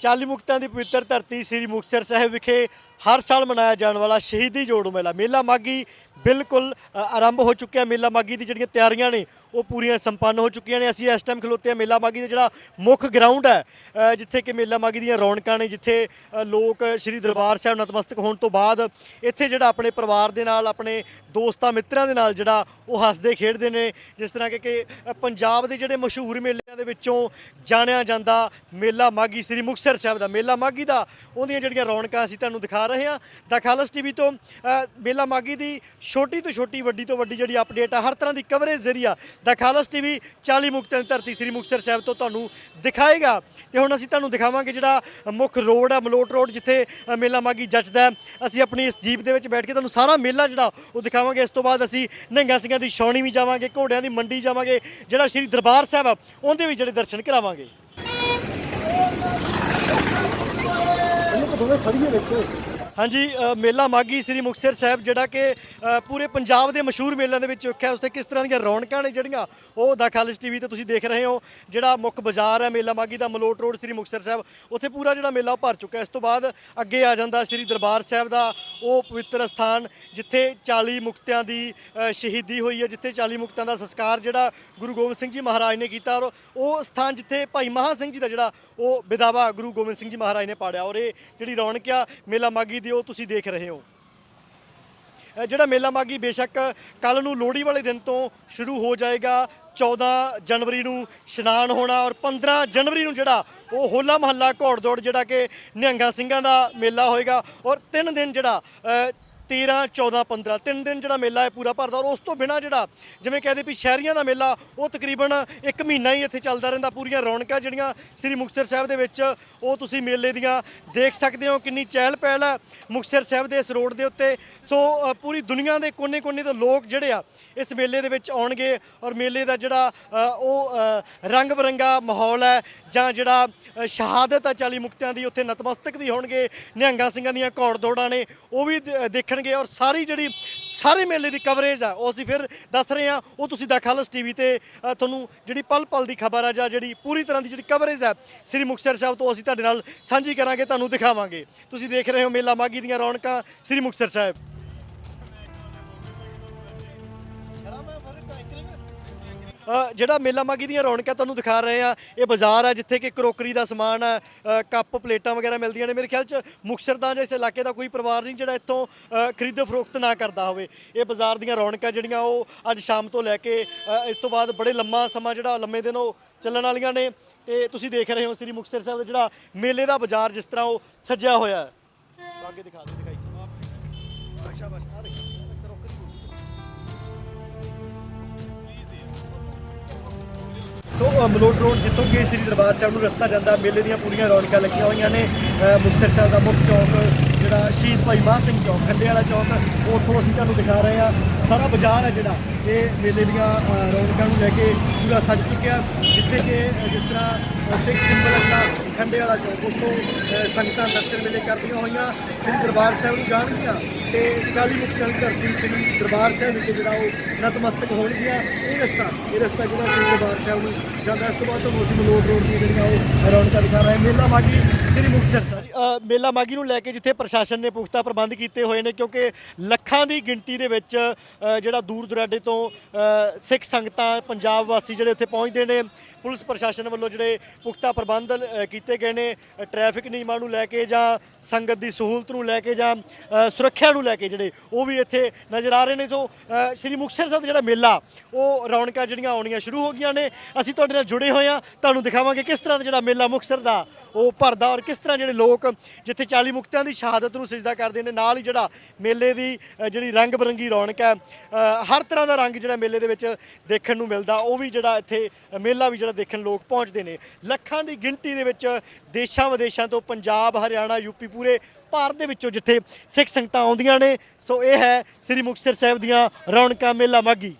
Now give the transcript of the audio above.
ਚਾਲੀ ਮੁਕਤਾਂ ਦੀ ਪਵਿੱਤਰ ਧਰਤੀ ਸ੍ਰੀ ਮੁਕਤਸਰ ਸਾਹਿਬ ਵਿਖੇ ਹਰ ਸਾਲ ਮਨਾਇਆ ਜਾਣ ਵਾਲਾ ਸ਼ਹੀਦੀ ਜੋੜ ਮੇਲਾ। ਮੇਲਾ ਮਾਗੀ ਬਿਲਕੁਲ ਆਰੰਭ ਹੋ ਚੁੱਕਿਆ। ਮੇਲਾ ਮਾਗੀ ਦੀ ਜਿਹੜੀਆਂ ਤਿਆਰੀਆਂ ਨੇ, ਉਹ ਪੂਰੀਆਂ ਸੰਪੰਨ ਹੋ ਚੁੱਕੀਆਂ ਨੇ। ਅਸੀਂ ਇਸ ਟਾਈਮ ਖਲੋਤੇ ਆ ਮੇਲਾ ਮਾਗੀ ਦਾ ਜਿਹੜਾ ਮੁੱਖ ਗਰਾਊਂਡ ਹੈ ਜਿੱਥੇ ਕਿ ਮੇਲਾ ਮਾਗੀ ਦੀਆਂ ਰੌਣਕਾਂ ਨੇ, ਜਿੱਥੇ ਲੋਕ ਸ੍ਰੀ ਦਰਬਾਰ ਸਾਹਿਬ ਨਤਮਸਤਕ ਹੋਣ ਤੋਂ ਬਾਅਦ ਇੱਥੇ ਜਿਹੜਾ ਆਪਣੇ ਪਰਿਵਾਰ ਦੇ ਨਾਲ, ਆਪਣੇ ਦੋਸਤਾਂ ਮਿੱਤਰਾਂ ਦੇ ਨਾਲ ਜਿਹੜਾ ਉਹ ਹੱਸਦੇ ਖੇਡਦੇ ਨੇ। ਜਿਸ ਤਰ੍ਹਾਂ ਕਿ ਕਿ ਪੰਜਾਬ ਦੇ ਜਿਹੜੇ ਮਸ਼ਹੂਰ ਮੇਲੇ ਦੇ ਵਿੱਚੋਂ ਜਾਣਿਆ ਜਾਂਦਾ ਮੇਲਾ ਮਾਗੀ ਸ੍ਰੀ ਮੁਕਤਸਰ ਸਾਹਿਬ ਦਾ ਮੇਲਾ ਮਾਗੀ ਦਾ। ਉਹਦੀਆਂ ਜਿਹੜੀਆਂ ਰੌਣਕਾਂ ਅਸੀਂ ਤੁਹਾਨੂੰ ਦਿਖਾ ਰਹੇ ਹਾਂ। ਦਾ ਖਾਲਸ ਟੀਵੀ ਤੋਂ ਮੇਲਾ ਮਾਗੀ ਦੀ ਛੋਟੀ ਤੋਂ ਛੋਟੀ, ਵੱਡੀ ਤੋਂ ਵੱਡੀ ਜਿਹੜੀ ਅਪਡੇਟ ਆ, ਹਰ ਤਰ੍ਹਾਂ ਦੀ ਕਵਰੇਜ ਜ਼ਰੀਆ ਦਾ ਖਾਲਸ ਟੀਵੀ 40 ਮੁਕਤਾਂ ਦੀ ਧਰਤੀ ਸ੍ਰੀ ਮੁਕਤਸਰ ਸਾਹਿਬ ਤੋਂ ਤੁਹਾਨੂੰ ਦਿਖਾਏਗਾ। ਤੇ ਹੁਣ ਅਸੀਂ ਤੁਹਾਨੂੰ ਦਿਖਾਵਾਂਗੇ ਜਿਹੜਾ ਮੁੱਖ ਰੋਡ ਹੈ ਮਲੋਟ ਰੋਡ, ਜਿੱਥੇ ਮੇਲਾ ਮਾਗੀ ਜੱਚਦਾ ਅਸੀਂ ਆਪਣੀ ਇਸ ਜੀਪ ਦੇ ਵਿੱਚ ਬੈਠ ਕੇ ਤੁਹਾਨੂੰ ਸਾਰਾ ਮੇਲਾ ਜਿਹੜਾ, ਉਹ ਦਿਖਾਵਾਂਗੇ। ਇਸ ਤੋਂ ਬਾਅਦ ਅਸੀਂ ਨਿਹੰਗਾਂ ਸਿੰਘਾਂ ਦੀ ਛਾਉਣੀ ਵੀ ਜਾਵਾਂਗੇ, ਘੋੜਿਆਂ ਦੀ ਮੰਡੀ ਜਾਵਾਂਗੇ। ਜਿਹੜਾ ਸ੍ਰੀ ਦਰਬਾਰ ਸਾਹਿਬ ਆ ਦੇ ਵੀ ਜਿਹੜੇ ਦਰਸ਼ਨ ਕਰਾਵਾਂਗੇ। ਹਾਂਜੀ ਮੇਲਾ ਮਾਗੀ ਸ੍ਰੀ ਮੁਕਤਸਰ ਸਾਹਿਬ, ਜਿਹੜਾ ਕਿ ਪੂਰੇ ਪੰਜਾਬ ਦੇ ਮਸ਼ਹੂਰ ਮੇਲਿਆਂ ਦੇ ਵਿੱਚ ਰੱਖਿਆ। ਉਸ ਤੇ ਕਿਸ ਤਰ੍ਹਾਂ ਦੀਆਂ ਰੌਣਕਾਂ ਨੇ ਜਿਹੜੀਆਂ, ਉਹ ਦਾ ਖਾਲਿਸ ਟੀਵੀ ਤੇ ਤੁਸੀਂ ਦੇਖ ਰਹੇ ਹੋ। ਜਿਹੜਾ ਮੁੱਖ ਬਾਜ਼ਾਰ ਹੈ ਮੇਲਾ ਮਾਗੀ ਦਾ, ਮਲੋਟ ਰੋਡ, ਸ੍ਰੀ ਮੁਕਤਸਰ ਸਾਹਿਬ, ਉੱਥੇ ਪੂਰਾ ਜਿਹੜਾ ਮੇਲਾ ਉਹ ਭਰ ਚੁੱਕਾ ਇਸ ਤੋਂ ਬਾਅਦ ਅੱਗੇ ਆ ਜਾਂਦਾ ਸ੍ਰੀ ਦਰਬਾਰ ਸਾਹਿਬ ਦਾ, ਉਹ ਪਵਿੱਤਰ ਸਥਾਨ, ਜਿੱਥੇ 40 ਮੁਕਤਿਆਂ ਦੀ ਸ਼ਹੀਦੀ ਹੋਈ ਹੈ, ਜਿੱਥੇ 40 ਮੁਕਤਿਆਂ ਦਾ ਸੰਸਕਾਰ ਜਿਹੜਾ ਗੁਰੂ ਗੋਬਿੰਦ ਸਿੰਘ ਜੀ ਮਹਾਰਾਜ ਨੇ ਕੀਤਾ ਔਰ ਉਹ ਸਥਾਨ ਜਿੱਥੇ ਭਾਈ ਮਹਾ ਸਿੰਘ ਜੀ ਦਾ ਜਿਹੜਾ ਉਹ ਵਿਦਾਵਾ ਗੁਰੂ ਗੋਬਿੰਦ ਸਿੰਘ ਜੀ ਮਹਾਰਾਜ ਨੇ ਪਾੜਿਆ ਔਰ ਇਹ ਜਿਹੜੀ ਰੌਣਕ ਆ, ਮੇਲਾ ਮਾਗੀ ਦੀ ਉਹ ਤੁਸੀਂ ਦੇਖ ਰਹੇ ਹੋ। ਜਿਹੜਾ ਮੇਲਾ ਮਾਗੀ ਬੇਸ਼ੱਕ ਕੱਲ ਨੂੰ ਲੋਹੜੀ ਵਾਲੇ ਦਿਨ ਤੋਂ ਸ਼ੁਰੂ ਹੋ ਜਾਏਗਾ। 14 ਜਨਵਰੀ ਨੂੰ ਇਸ਼ਨਾਨ ਹੋਣਾ ਔਰ 15 ਜਨਵਰੀ ਨੂੰ ਜਿਹੜਾ ਉਹ ਹੋਲਾ ਮਹੱਲਾ ਘੋੜ ਦੌੜ ਜਿਹੜਾ ਕਿ ਨਿਹੰਗਾਂ ਸਿੰਘਾਂ ਦਾ ਮੇਲਾ ਹੋਏਗਾ। ਔਰ ਤਿੰਨ ਦਿਨ ਜਿਹੜਾ 13 14 15 ਤਿੰਨ ਦਿਨ ਜਿਹੜਾ ਮੇਲਾ ਹੈ ਪੂਰਾ ਭਰਦਾ ਔਰ ਉਸ ਤੋਂ ਬਿਨਾ ਜਿਹੜਾ ਜਿਵੇਂ ਕਹਦੇ ਵੀ ਸ਼ਹਿਰੀਆਂ ਦਾ ਮੇਲਾ, ਉਹ ਤਕਰੀਬਨ ਇੱਕ ਮਹੀਨਾ ਹੀ ਇੱਥੇ ਚੱਲਦਾ ਰਹਿੰਦਾ, ਪੂਰੀਆਂ ਰੌਣਕਾਂ ਜਿਹੜੀਆਂ ਸ੍ਰੀ ਮੁਕਤਸਰ ਸਾਹਿਬ ਦੇ ਵਿੱਚ, ਉਹ ਤੁਸੀਂ ਮੇਲੇ ਦੀਆਂ ਦੇਖ ਸਕਦੇ ਹੋ ਕਿੰਨੀ ਚਹਿਲ ਪਹਿਲ ਹੈ ਮੁਕਤਸਰ ਸਾਹਿਬ ਦੇ ਇਸ ਰੋਡ ਦੇ ਉੱਤੇ। ਸੋ ਪੂਰੀ ਦੁਨੀਆ ਦੇ ਕੋਨੇ-ਕੋਨੇ ਤੋਂ ਲੋਕ ਜਿਹੜੇ ਆ, ਇਸ ਮੇਲੇ ਦੇ ਵਿੱਚ ਆਉਣਗੇ ਔਰ ਮੇਲੇ ਦਾ ਜਿਹੜਾ ਉਹ ਰੰਗ ਬਰੰਗਾ ਮਾਹੌਲ ਹੈ ਜਾਂ ਜਿਹੜਾ ਸ਼ਹਾਦਤ ਹੈ 40 ਮੁਕਤਿਆਂ ਦੀ, ਉੱਥੇ ਨਤਮਸਤਕ ਵੀ ਹੋਣਗੇ, ਨਿਹੰਗਾਂ ਸਿੰਘਾਂ ਦੀਆਂ ਘੋੜ ਦੌੜਾਂ ਨੇ, ਉਹ ਵੀ ਦੇਖਣ ਦੇਖਣਗੇ ਔਰ ਸਾਰੀ ਜਿਹੜੀ ਸਾਰੇ ਮੇਲੇ ਦੀ ਕਵਰੇਜ ਆ, ਉਹ ਅਸੀਂ ਫਿਰ ਦੱਸ ਰਹੇ ਹਾਂ। ਉਹ ਤੁਸੀਂ ਦਾ ਖਾਲਸ ਟੀਵੀ ਤੇ ਤੁਹਾਨੂੰ ਜਿਹੜੀ ਪਲ ਪਲ ਦੀ ਖਬਰ ਆ ਜਾਂ ਜਿਹੜੀ ਪੂਰੀ ਤਰ੍ਹਾਂ ਦੀ ਜਿਹੜੀ ਕਵਰੇਜ ਹੈ ਸ੍ਰੀ ਮੁਕਤਸਰ ਸਾਹਿਬ ਤੋਂ ਅਸੀਂ ਤੁਹਾਡੇ ਨਾਲ ਸਾਂਝੀ ਕਰਾਂਗੇ, ਤੁਹਾਨੂੰ ਦਿਖਾਵਾਂਗੇ। ਤੁਸੀਂ ਦੇਖ ਰਹੇ ਹੋ ਮੇਲਾ ਮਾਗੀ ਦੀਆਂ ਰੌਣਕਾਂ ਸ੍ਰੀ ਮੁਕਤਸਰ ਸਾਹਿਬ। ਜਿਹੜਾ ਮੇਲਾ ਮਾਗੀ ਦੀਆਂ ਰੌਣਕਾਂ ਤੁਹਾਨੂੰ ਦਿਖਾ ਰਹੇ ਆ ਇਹ ਬਾਜ਼ਾਰ ਆ ਜਿੱਥੇ ਕਿ ਕਰੋਕਰੀ ਦਾ ਸਮਾਨ ਆ ਕੱਪ, ਪਲੇਟਾਂ ਵਗੈਰਾ ਮਿਲਦੀਆਂ ਨੇ। ਮੇਰੇ ਖਿਆਲ ਚ ਮੁਕਤਸਰ ਦਾ ਜਾਂ ਇਸ ਇਲਾਕੇ ਦਾ ਕੋਈ ਪਰਿਵਾਰ ਨਹੀਂ ਜਿਹੜਾ ਇੱਥੋਂ ਖਰੀਦ ਫਰੋਖਤ ਨਾ ਕਰਦਾ ਹੋਵੇ। ਇਹ ਬਾਜ਼ਾਰ ਦੀਆਂ ਰੌਣਕਾਂ ਜਿਹੜੀਆਂ ਉਹ ਅੱਜ ਸ਼ਾਮ ਤੋਂ ਲੈ ਕੇ ਇਸ ਤੋਂ ਬਾਅਦ ਬੜੇ ਲੰਮਾ ਸਮਾਂ ਜਿਹੜਾ ਲੰਮੇ ਦਿਨ ਉਹ ਚੱਲਣ ਵਾਲੀਆਂ ਨੇ। ਤੇ ਤੁਸੀਂ ਦੇਖ ਰਹੇ ਹੋ ਸ੍ਰੀ ਮੁਕਤਸਰ ਸਾਹਿਬ ਦਾ ਜਿਹੜਾ ਮੇਲੇ ਦਾ ਬਾਜ਼ਾਰ ਜਿਸ ਤਰ੍ਹਾਂ ਉਹ ਸੱਜਿਆ ਹੋਇਆ ਹੈ। ਅੱਗੇ ਦਿਖਾ ਦੇ ਦਿਖਾਈ ਚਲੋ ਸ਼ਾਬਾਸ਼ ਆ ਦੇਖ। ਮਲੋਟ ਰੋਡ ਜਿੱਥੋਂ ਕਿ ਸ੍ਰੀ ਦਰਬਾਰ ਸਾਹਿਬ ਨੂੰ ਰਸਤਾ ਜਾਂਦਾ, ਮੇਲੇ ਦੀਆਂ ਪੂਰੀਆਂ ਰੌਣਕਾਂ ਲੱਗੀਆਂ ਹੋਈਆਂ ਨੇ। ਮੁਕਤਸਰ ਸਾਹਿਬ ਦਾ ਮੁੱਖ ਚੌਕ, ਜਿਹੜਾ ਸ਼ਹੀਦ ਭਾਈ ਮਾਨ ਸਿੰਘ ਚੌਕ, ਖੰਡੇ ਵਾਲਾ ਚੌਕ, ਉੱਥੋਂ ਅਸੀਂ ਤੁਹਾਨੂੰ ਦਿਖਾ ਰਹੇ ਹਾਂ। ਸਾਰਾ ਬਾਜ਼ਾਰ ਹੈ ਜਿਹੜਾ, ਇਹ ਮੇਲੇ ਦੀਆਂ ਰੌਣਕਾਂ ਨੂੰ ਲੈ ਕੇ ਪੂਰਾ ਸੱਜ ਚੁੱਕਿਆ। ਜਿੱਥੇ ਕਿ ਜਿਸ ਤਰ੍ਹਾਂ ਸਿੱਖ ਸਿੰਬਲ ਦਾ ਖੰਡੇ ਵਾਲਾ ਚੌਂਕ, ਉੱਥੋਂ ਸੰਗਤਾਂ ਦਰਸ਼ਨ ਮੇਲੇ ਕਰਦੀਆਂ ਹੋਈਆਂ। ਸ੍ਰੀ ਦਰਬਾਰ ਸਾਹਿਬ ਨੂੰ ਜਾਣਗੀਆਂ। ਤੇ 40 ਮੁਕਤਿਆਂ ਦੀ ਧਰਤੀ ਸ੍ਰੀ ਦਰਬਾਰ ਸਾਹਿਬ ਵਿੱਚ ਜਿਹੜਾ ਉਹ ਨਤਮਸਤਕ ਹੋਣਗੀਆਂ ਇਹ ਰਸਤਾ ਇਹ ਰਸਤਾ ਜਿਹੜਾ ਸ੍ਰੀ ਦਰਬਾਰ ਸਾਹਿਬ ਨੂੰ ਜਾਂਦਾ। ਇਸ ਤੋਂ ਬਾਅਦ ਤੁਹਾਨੂੰ ਅਸੀਂ ਮਲੋਟ ਰੋਡ ਦੀਆਂ ਜਿਹੜੀਆਂ ਉਹ ਰੌਣਕਾਂ ਦਿਖਾ ਰਹੇ। ਮੇਲਾ ਮਾਗੀ ਸ੍ਰੀ ਮੁਕਤਸਰ ਸਾਹਿਬ। ਮੇਲਾ ਮਾਗੀ ਨੂੰ ਲੈ ਕੇ ਜਿੱਥੇ ਪ੍ਰਸ਼ਾਸਨ ਨੇ ਪੁਖਤਾ ਪ੍ਰਬੰਧ ਕੀਤੇ ਹੋਏ ਨੇ ਕਿਉਂਕਿ ਲੱਖਾਂ ਦੀ ਗਿਣਤੀ ਦੇ ਵਿੱਚ ਜਿਹੜਾ ਦੂਰ ਦੁਰਾਡੇ ਤੋਂ ਸਿੱਖ ਸੰਗਤਾਂ ਪੰਜਾਬ ਵਾਸੀ ਜਿਹੜੇ ਉੱਥੇ ਪਹੁੰਚਦੇ ਨੇ ਪੁਲਿਸ ਪ੍ਰਸ਼ਾਸਨ ਵੱਲੋਂ ਜਿਹੜੇ ਪੁਖਤਾ ਪ੍ਰਬੰਧ ਕੀਤੇ ਗਏ ਨੇ ਅ, ਟ੍ਰੈਫਿਕ ਨਿਯਮਾਂ ਨੂੰ ਲੈ ਕੇ ਜਾਂ ਸੰਗਤ ਦੀ ਸਹੂਲਤ ਨੂੰ ਲੈ ਕੇ ਜਾਂ ਸੁਰੱਖਿਆ ਨੂੰ ਲੈ ਕੇ ਜਿਹੜੇ ਉਹ ਵੀ ਇੱਥੇ ਨਜ਼ਰ ਆ ਰਹੇ ਨੇ। ਸੋ ਸ੍ਰੀ ਮੁਕਤਸਰ ਸਾਹਿਬ ਦਾ ਜਿਹੜਾ ਮੇਲਾ, ਉਹ ਰੌਣਕਾਂ ਜਿਹੜੀਆਂ ਆਉਣੀਆਂ ਸ਼ੁਰੂ ਹੋ ਗਈਆਂ ਨੇ। ਅਸੀਂ ਤੁਹਾਡੇ ਨਾਲ ਜੁੜੇ ਹੋਏ ਹਾਂ। ਤੁਹਾਨੂੰ ਦਿਖਾਵਾਂਗੇ ਕਿਸ ਤਰ੍ਹਾਂ ਦਾ ਜਿਹੜਾ ਮੇਲਾ ਮੁਕਤਸਰ ਦਾ, ਉਹ ਭਰਦਾ ਔਰ ਕਿਸ ਤਰ੍ਹਾਂ ਜਿਹੜੇ ਲੋਕ ਜਿੱਥੇ 40 ਮੁਕਤਿਆਂ ਦੀ ਸ਼ਹਾਦਤ ਨੂੰ ਸਜਦਾ ਕਰਦੇ ਨੇ। ਨਾਲ ਹੀ ਜਿਹੜਾ ਮੇਲੇ ਦੀ ਜਿਹੜੀ ਰੰਗ ਬਰੰਗੀ ਰੌਣਕ ਹੈ ਹਰ ਤਰ੍ਹਾਂ ਦਾ ਰੰਗ ਜਿਹੜਾ ਮੇਲੇ ਦੇ ਵਿੱਚ ਦੇਖਣ ਨੂੰ ਮਿਲਦਾ। ਉਹ ਵੀ ਜਿਹੜਾ ਇੱਥੇ ਮੇਲਾ ਵੀ ਜਿਹੜਾ ਦੇਖਣ ਲੋਕ ਪਹੁੰਚਦੇ ਨੇ। ਲੱਖਾਂ ਦੀ ਗਿਣਤੀ ਦੇ ਵਿੱਚ ਦੇਸ਼ਾਂ ਵਿਦੇਸ਼ਾਂ ਤੋਂ ਪੰਜਾਬ, ਹਰਿਆਣਾ ਯੂਪੀ ਪੂਰੇ ਭਾਰਤ ਦੇ ਵਿੱਚੋਂ ਜਿੱਥੇ ਸਿੱਖ ਸੰਗਤਾਂ ਆਉਂਦੀਆਂ ਨੇ, ਸੋ ਇਹ ਹੈ ਸ੍ਰੀ ਮੁਕਤਸਰ ਸਾਹਿਬ ਦੀਆਂ ਰੌਣਕਾਂ ਮੇਲਾ ਮਾਗੀ